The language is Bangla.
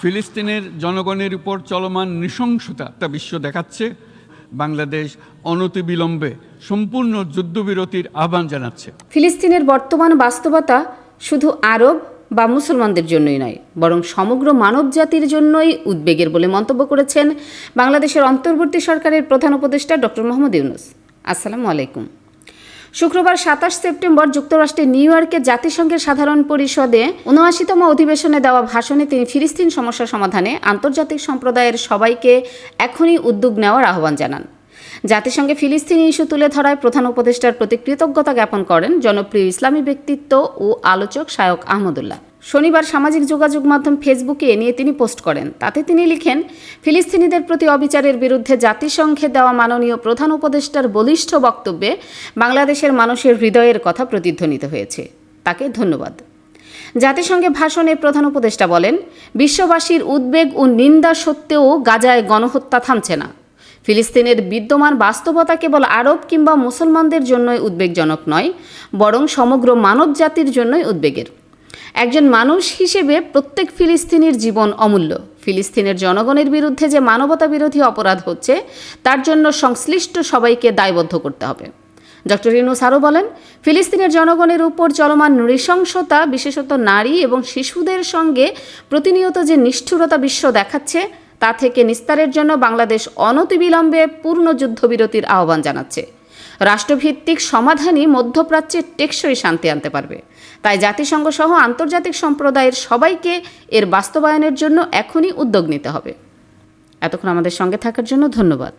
ফিলিস্তিনের জনগণের উপর চলমান নৃশংসতা তা বিশ্ব দেখাচ্ছে। বাংলাদেশ অনতিবিলম্বে সম্পূর্ণ যুদ্ধবিরতির আহ্বান জানাচ্ছে। ফিলিস্তিনের বর্তমান বাস্তবতা শুধু আরব বা মুসলমানদের জন্যই নয়, বরং সমগ্র মানব জাতির জন্যই উদ্বেগের বলে মন্তব্য করেছেন বাংলাদেশের অন্তর্বর্তী সরকারের প্রধান উপদেষ্টা ডক্টর মোহাম্মদ ইউনুস। আসসালামু আলাইকুম। শুক্রবার সাতাশ সেপ্টেম্বর যুক্তরাষ্ট্রের নিউ ইয়র্কে জাতিসংঘের সাধারণ পরিষদে উনআশিতম অধিবেশনে দেওয়া ভাষণে তিনি ফিলিস্তিন সমস্যা সমাধানে আন্তর্জাতিক সম্প্রদায়ের সবাইকে এখনই উদ্যোগ নেওয়ার আহ্বান জানান। জাতিসংঘে ফিলিস্তিনি ইস্যু তুলে ধরায় প্রধান উপদেষ্টার প্রতি কৃতজ্ঞতা জ্ঞাপন করেন জনপ্রিয় ইসলামী ব্যক্তিত্ব ও আলোচক শায়ক আহমদুল্লাহ। শনিবার সামাজিক যোগাযোগ মাধ্যম ফেসবুকে এ নিয়ে তিনি পোস্ট করেন। তাতে তিনি লিখেন, ফিলিস্তিনিদের প্রতি অবিচারের বিরুদ্ধে জাতিসংঘে দেওয়া মাননীয় প্রধান উপদেষ্টার বলিষ্ঠ বক্তব্যে বাংলাদেশের মানুষের হৃদয়ের কথা প্রতিধ্বনিত হয়েছে। তাকে ধন্যবাদ। জাতিসংঘে ভাষণে প্রধান উপদেষ্টা বলেন, বিশ্ববাসীর উদ্বেগ ও নিন্দা সত্ত্বেও গাজায় গণহত্যা থামছে না। ফিলিস্তিনের বিদ্যমান বাস্তবতা কেবল আরব কিংবা মুসলমানদের জন্যই উদ্বেগজনক নয়, বরং সমগ্র মানব জাতির জন্যই উদ্বেগের। একজন মানুষ হিসেবে প্রত্যেক ফিলিস্তিনির জীবন অমূল্য। ফিলিস্তিনের জনগণের বিরুদ্ধে যে মানবতা বিরোধী অপরাধ হচ্ছে, তার জন্য সংশ্লিষ্ট সবাইকে দায়বদ্ধ করতে হবে। ডক্টর ইনুস আরও বলেন, ফিলিস্তিনের জনগণের উপর চলমান নৃশংসতা, বিশেষত নারী এবং শিশুদের সঙ্গে প্রতিনিয়ত যে নিষ্ঠুরতা বিশ্ব দেখাচ্ছে, তা থেকে নিস্তারের জন্য বাংলাদেশ অনতিবিলম্বে পূর্ণ যুদ্ধবিরতির আহ্বান জানাচ্ছে। রাষ্ট্রভিত্তিক সমাধানই মধ্যপ্রাচ্যে টেকসই শান্তি আনতে পারবে। তাই জাতিসংঘ সহ আন্তর্জাতিক সম্প্রদায়ের সবাইকে এর বাস্তবায়নের জন্য এখনই উদ্যোগ নিতে হবে। এতক্ষণ আমাদের সঙ্গে থাকার জন্য ধন্যবাদ।